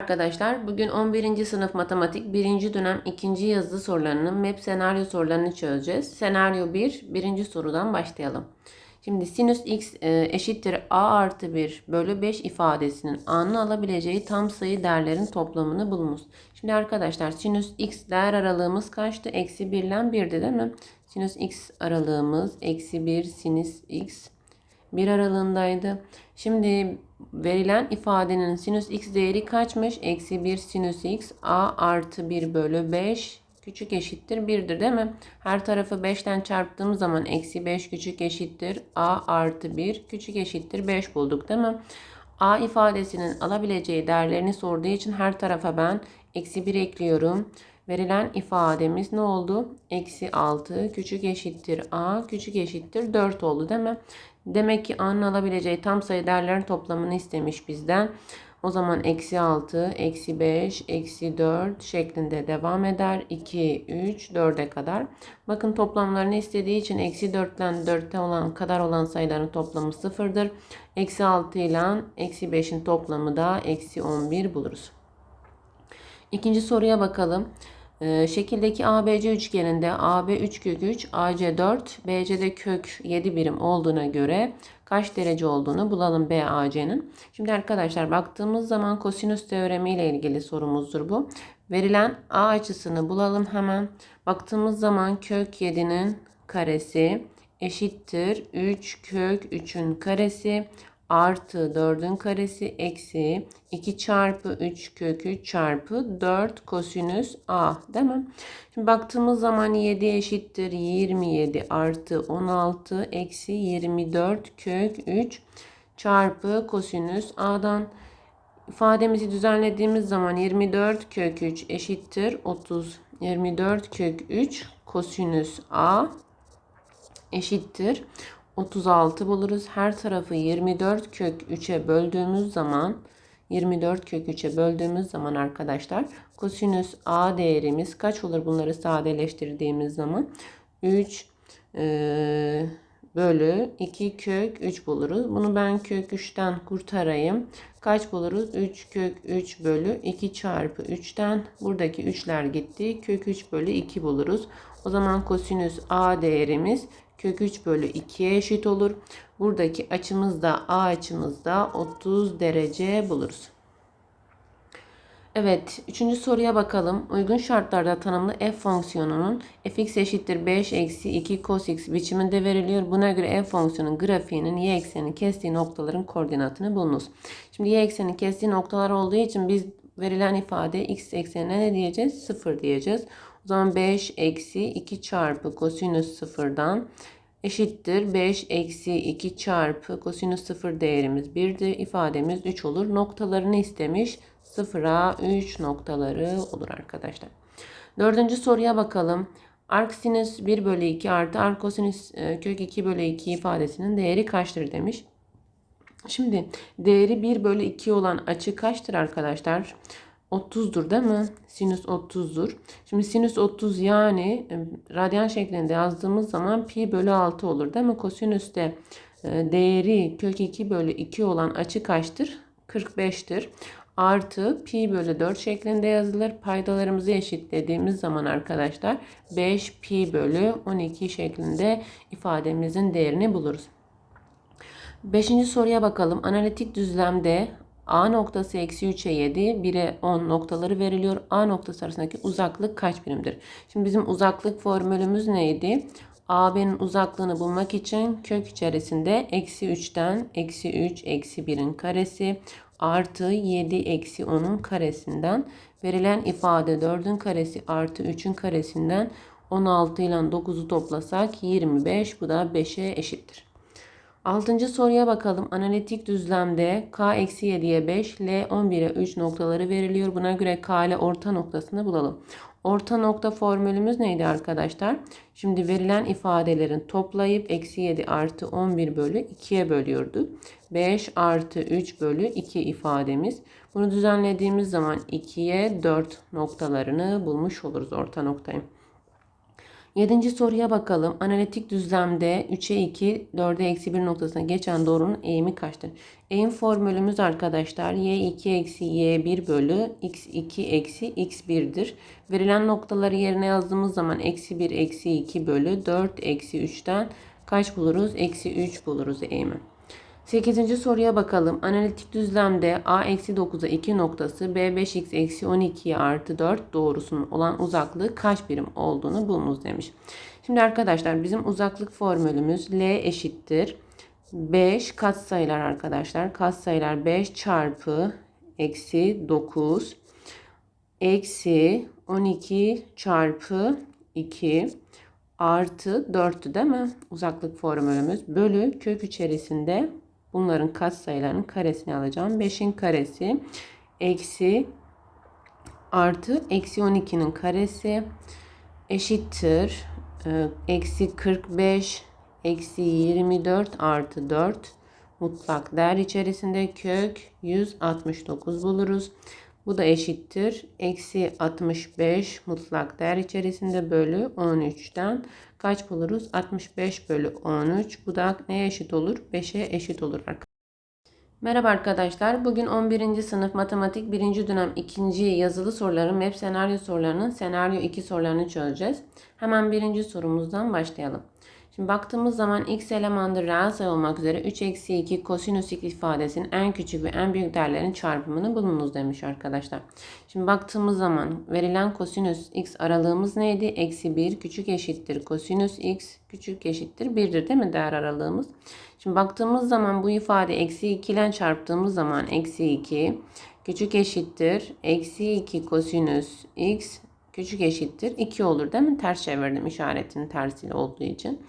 Arkadaşlar bugün 11. sınıf matematik 1. dönem 2. yazılı sorularının map senaryo sorularını çözeceğiz. Senaryo 1 birinci sorudan başlayalım. Şimdi sinüs x e, eşittir a artı 1 bölü 5 ifadesinin a'nın alabileceği tam sayı değerlerin toplamını bulunuz. Şimdi arkadaşlar sinüs x değer aralığımız kaçtı? Eksi 1 ile 1'di değil mi? Sinüs x aralığımız eksi 1 sinüs x 1 aralığındaydı. Şimdi verilen ifadenin sinüs x değeri kaçmış? Eksi 1 sinüs x a artı 1 bölü 5 küçük eşittir 1'dir değil mi? Her tarafı 5'ten çarptığımız zaman eksi 5 küçük eşittir a artı 1 küçük eşittir 5 bulduk değil mi? a ifadesinin alabileceği değerlerini sorduğu için her tarafa ben eksi 1 ekliyorum. Verilen ifademiz ne oldu? Eksi 6 küçük eşittir a küçük eşittir 4 oldu değil mi? Demek ki a'nın alabileceği tam sayı değerlerin toplamını istemiş bizden. O zaman eksi 6, eksi 5, eksi 4 şeklinde devam eder. 2, 3, 4'e kadar. Bakın toplamlarını istediği için eksi 4 ile 4'te olan kadar olan sayıların toplamı sıfırdır. Eksi 6 ile eksi 5'in toplamı da eksi 11 buluruz. İkinci soruya bakalım. Ee, şekildeki ABC üçgeninde AB 3 kök 3, AC 4, BC'de kök 7 birim olduğuna göre kaç derece olduğunu bulalım BAC'nin. Şimdi arkadaşlar baktığımız zaman kosinüs teoremi ile ilgili sorumuzdur bu. Verilen A açısını bulalım hemen. Baktığımız zaman kök 7'nin karesi eşittir 3 kök 3'ün karesi artı 4'ün karesi eksi 2 çarpı 3 kök 3 çarpı 4 kosinüs a değil mi? Şimdi baktığımız zaman 7 eşittir 27 artı 16 eksi 24 kök 3 çarpı kosinüs a'dan ifademizi düzenlediğimiz zaman 24 kök 3 eşittir 30 24 kök 3 kosinüs a eşittir 36 buluruz. Her tarafı 24 kök 3'e böldüğümüz zaman 24 kök 3'e böldüğümüz zaman arkadaşlar kosinüs a değerimiz kaç olur bunları sadeleştirdiğimiz zaman 3 e, bölü 2 kök 3 buluruz. Bunu ben kök 3'ten kurtarayım. Kaç buluruz? 3 kök 3 bölü 2 çarpı 3'ten buradaki 3'ler gitti. Kök 3 bölü 2 buluruz. O zaman kosinüs a değerimiz kök 3 bölü 2'ye eşit olur. Buradaki açımız da A açımız da 30 derece buluruz. Evet, üçüncü soruya bakalım. Uygun şartlarda tanımlı f fonksiyonunun fx eşittir 5 eksi 2 cos x biçiminde veriliyor. Buna göre f fonksiyonun grafiğinin y eksenini kestiği noktaların koordinatını bulunuz. Şimdi y eksenini kestiği noktalar olduğu için biz verilen ifade x eksenine ne diyeceğiz? 0 diyeceğiz. O zaman 5 eksi 2 çarpı kosinüs sıfırdan eşittir 5 eksi 2 çarpı kosinüs 0 değerimiz 1'dir. ifademiz 3 olur. Noktalarını istemiş. 0'a 3 noktaları olur arkadaşlar. Dördüncü soruya bakalım. Arc sinüs 1 bölü 2 artı arc kosinüs e, kök 2 bölü 2 ifadesinin değeri kaçtır demiş. Şimdi değeri 1 bölü 2 olan açı kaçtır arkadaşlar? 30'dur değil mi? Sinüs 30'dur. Şimdi sinüs 30 yani e, radyan şeklinde yazdığımız zaman pi bölü 6 olur değil mi? Kosinüste e, değeri kök 2 bölü 2 olan açı kaçtır? 45'tir. Artı pi bölü 4 şeklinde yazılır. Paydalarımızı eşitlediğimiz zaman arkadaşlar 5 pi bölü 12 şeklinde ifademizin değerini buluruz. Beşinci soruya bakalım. Analitik düzlemde A noktası eksi 3'e 7, 1'e 10 noktaları veriliyor. A noktası arasındaki uzaklık kaç birimdir? Şimdi bizim uzaklık formülümüz neydi? AB'nin uzaklığını bulmak için kök içerisinde eksi 3'ten eksi 3 eksi 1'in karesi artı 7 eksi 10'un karesinden verilen ifade 4'ün karesi artı 3'ün karesinden 16 ile 9'u toplasak 25 bu da 5'e eşittir. Altıncı soruya bakalım. Analitik düzlemde k eksi 7'ye 5, l 11'e 3 noktaları veriliyor. Buna göre k ile orta noktasını bulalım. Orta nokta formülümüz neydi arkadaşlar? Şimdi verilen ifadelerin toplayıp eksi 7 artı 11 bölü 2'ye bölüyorduk. 5 artı 3 bölü 2 ifademiz. Bunu düzenlediğimiz zaman 2'ye 4 noktalarını bulmuş oluruz orta noktayı. Yedinci soruya bakalım. Analitik düzlemde 3'e 2, 4'e eksi 1 noktasına geçen doğrunun eğimi kaçtır? Eğim formülümüz arkadaşlar y2 eksi y1 bölü x2 eksi x1'dir. Verilen noktaları yerine yazdığımız zaman eksi 1 eksi 2 bölü 4 eksi 3'ten kaç buluruz? Eksi 3 buluruz eğimi. 8. soruya bakalım. Analitik düzlemde a eksi 9'a 2 noktası b5x eksi 12'ye artı 4 doğrusunun olan uzaklığı kaç birim olduğunu bulunuz demiş. Şimdi arkadaşlar bizim uzaklık formülümüz L eşittir. 5 katsayılar arkadaşlar. Katsayılar 5 çarpı eksi 9 eksi 12 çarpı 2 artı 4'tü değil mi? Uzaklık formülümüz bölü kök içerisinde bunların katsayılarının karesini alacağım. 5'in karesi eksi artı eksi 12'nin karesi eşittir e, eksi 45 eksi 24 artı 4 mutlak değer içerisinde kök 169 buluruz. Bu da eşittir. Eksi 65 mutlak değer içerisinde bölü 13'ten kaç buluruz? 65 bölü 13. Bu da neye eşit olur? 5'e eşit olur arkadaşlar. Merhaba arkadaşlar. Bugün 11. sınıf matematik 1. dönem 2. yazılı soruların MEP senaryo sorularının senaryo 2 sorularını çözeceğiz. Hemen birinci sorumuzdan başlayalım. Şimdi baktığımız zaman x elemandır reel sayı olmak üzere 3 eksi 2 kosinüs x ifadesinin en küçük ve en büyük değerlerin çarpımını bulunuz demiş arkadaşlar. Şimdi baktığımız zaman verilen kosinüs x aralığımız neydi? Eksi 1 küçük eşittir kosinüs x küçük eşittir 1'dir değil mi değer aralığımız? Şimdi baktığımız zaman bu ifade eksi 2 ile çarptığımız zaman eksi 2 küçük eşittir eksi 2 kosinüs x küçük eşittir 2 olur değil mi? Ters çevirdim işaretinin tersiyle olduğu için.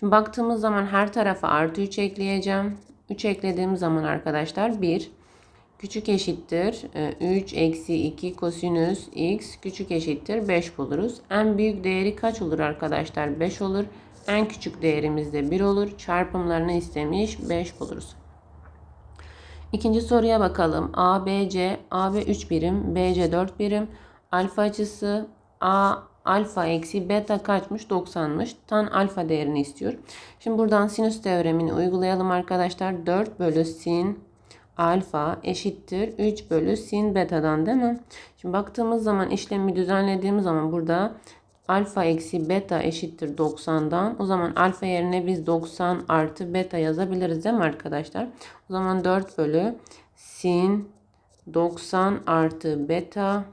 Şimdi baktığımız zaman her tarafa artı 3 ekleyeceğim. 3 eklediğim zaman arkadaşlar 1 küçük eşittir 3 e, eksi 2 kosinüs x küçük eşittir 5 buluruz. En büyük değeri kaç olur arkadaşlar? 5 olur. En küçük değerimiz de 1 olur. Çarpımlarını istemiş 5 buluruz. İkinci soruya bakalım. A, B, C, AB 3 birim, BC 4 birim. Alfa açısı A alfa eksi beta kaçmış? 90'mış. Tan alfa değerini istiyor. Şimdi buradan sinüs teoremini uygulayalım arkadaşlar. 4 bölü sin alfa eşittir 3 bölü sin beta'dan değil mi? Şimdi baktığımız zaman işlemi düzenlediğimiz zaman burada alfa eksi beta eşittir 90'dan. O zaman alfa yerine biz 90 artı beta yazabiliriz değil mi arkadaşlar? O zaman 4 bölü sin 90 artı beta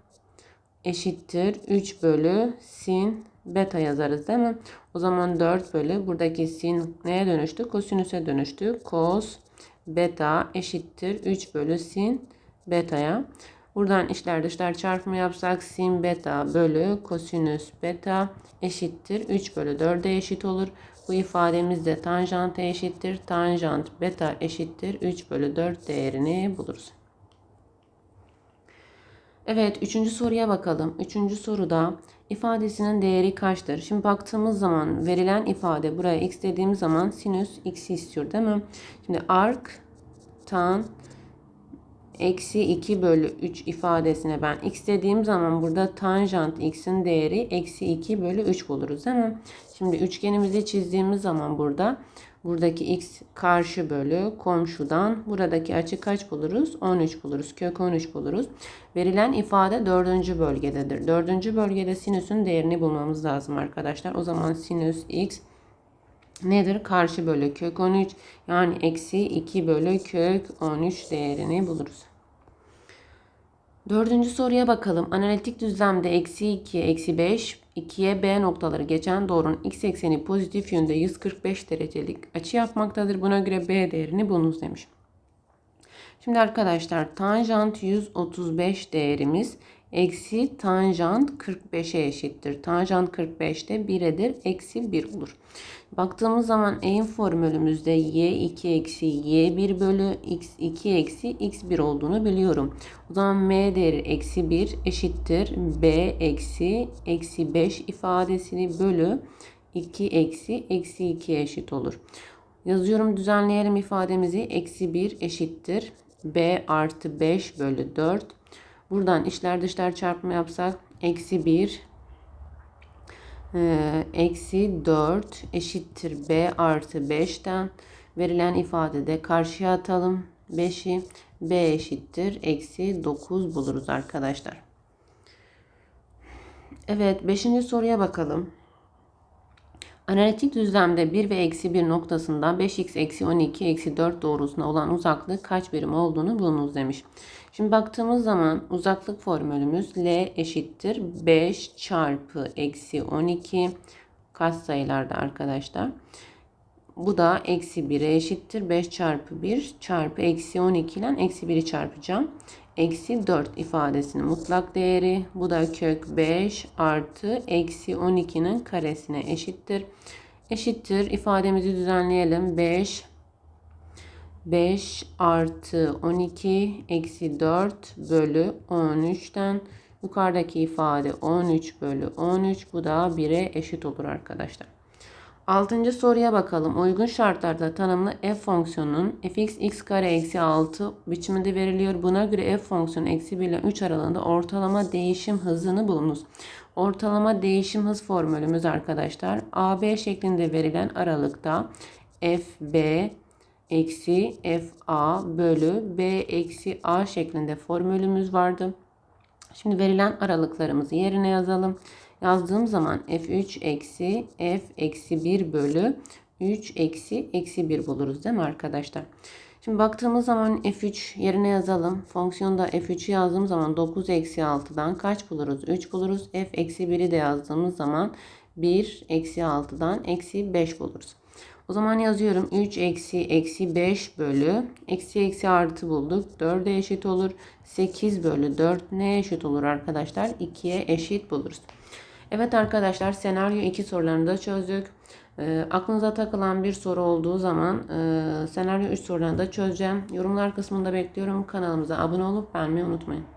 eşittir 3 bölü sin beta yazarız değil mi? O zaman 4 bölü buradaki sin neye dönüştü? Kosinüse dönüştü. Kos beta eşittir 3 bölü sin beta'ya. Buradan içler dışlar çarpımı yapsak sin beta bölü kosinüs beta eşittir 3 bölü 4'e eşit olur. Bu ifademiz de tanjant eşittir. Tanjant beta eşittir 3 bölü 4 değerini buluruz. Evet, üçüncü soruya bakalım. Üçüncü soruda ifadesinin değeri kaçtır? Şimdi baktığımız zaman verilen ifade buraya x dediğimiz zaman sinüs x'i istiyor değil mi? Şimdi arc tan eksi 2 bölü 3 ifadesine ben x dediğim zaman burada tanjant x'in değeri eksi 2 bölü 3 buluruz değil mi? Şimdi üçgenimizi çizdiğimiz zaman burada buradaki x karşı bölü komşudan buradaki açı kaç buluruz? 13 buluruz. Kök 13 buluruz. Verilen ifade dördüncü bölgededir. Dördüncü bölgede sinüsün değerini bulmamız lazım arkadaşlar. O zaman sinüs x nedir? Karşı bölü kök 13 yani eksi 2 bölü kök 13 değerini buluruz. Dördüncü soruya bakalım. Analitik düzlemde eksi 2, eksi 5, 2'ye B noktaları geçen doğrunun x ekseni pozitif yönde 145 derecelik açı yapmaktadır. Buna göre B değerini bulunuz demiş. Şimdi arkadaşlar tanjant 135 değerimiz eksi tanjant 45'e eşittir. Tanjant 45'te 1'edir. Eksi 1 olur. Baktığımız zaman eğim formülümüzde y2 eksi y1 bölü x2 eksi x1 olduğunu biliyorum. O zaman m değeri eksi 1 eşittir. b eksi eksi 5 ifadesini bölü 2 eksi eksi 2 eşit olur. Yazıyorum düzenleyelim ifademizi. Eksi 1 eşittir. b artı 5 bölü 4 Buradan işler dışlar çarpımı yapsak eksi 1 Ee, eksi 4 eşittir b artı 5'ten verilen ifadede karşıya atalım. 5'i b eşittir eksi 9 buluruz arkadaşlar. Evet 5. soruya bakalım. Analitik düzlemde 1 ve eksi 1 noktasında 5x eksi 12 eksi 4 doğrusuna olan uzaklık kaç birim olduğunu bulunuz demiş. Şimdi baktığımız zaman uzaklık formülümüz L eşittir 5 çarpı eksi 12 kaç sayılarda arkadaşlar. Bu da eksi 1'e eşittir. 5 çarpı 1 çarpı eksi 12 ile eksi 1'i çarpacağım. Eksi 4 ifadesinin mutlak değeri. Bu da kök 5 artı eksi 12'nin karesine eşittir. Eşittir ifademizi düzenleyelim. 5 5 artı 12 eksi 4 bölü 13'ten yukarıdaki ifade 13 bölü 13 bu da 1'e eşit olur arkadaşlar. Altıncı soruya bakalım. Uygun şartlarda tanımlı f fonksiyonunun fx x kare eksi 6 biçiminde veriliyor. Buna göre f fonksiyonu eksi 1 ile 3 aralığında ortalama değişim hızını bulunuz. Ortalama değişim hız formülümüz arkadaşlar. AB şeklinde verilen aralıkta fb eksi fa bölü b eksi a şeklinde formülümüz vardı. Şimdi verilen aralıklarımızı yerine yazalım. Yazdığım zaman f3 eksi f eksi 1 bölü 3 eksi eksi 1 buluruz değil mi arkadaşlar? Şimdi baktığımız zaman f3 yerine yazalım. Fonksiyonda f3'ü yazdığım zaman 9 eksi 6'dan kaç buluruz? 3 buluruz. f eksi 1'i de yazdığımız zaman 1 eksi 6'dan eksi 5 buluruz. O zaman yazıyorum 3 eksi eksi 5 bölü eksi eksi artı bulduk. 4'e eşit olur. 8 bölü 4 ne eşit olur arkadaşlar? 2'ye eşit buluruz. Evet arkadaşlar senaryo 2 sorularını da çözdük. E, aklınıza takılan bir soru olduğu zaman e, senaryo 3 sorularını da çözeceğim. Yorumlar kısmında bekliyorum. Kanalımıza abone olup beğenmeyi unutmayın.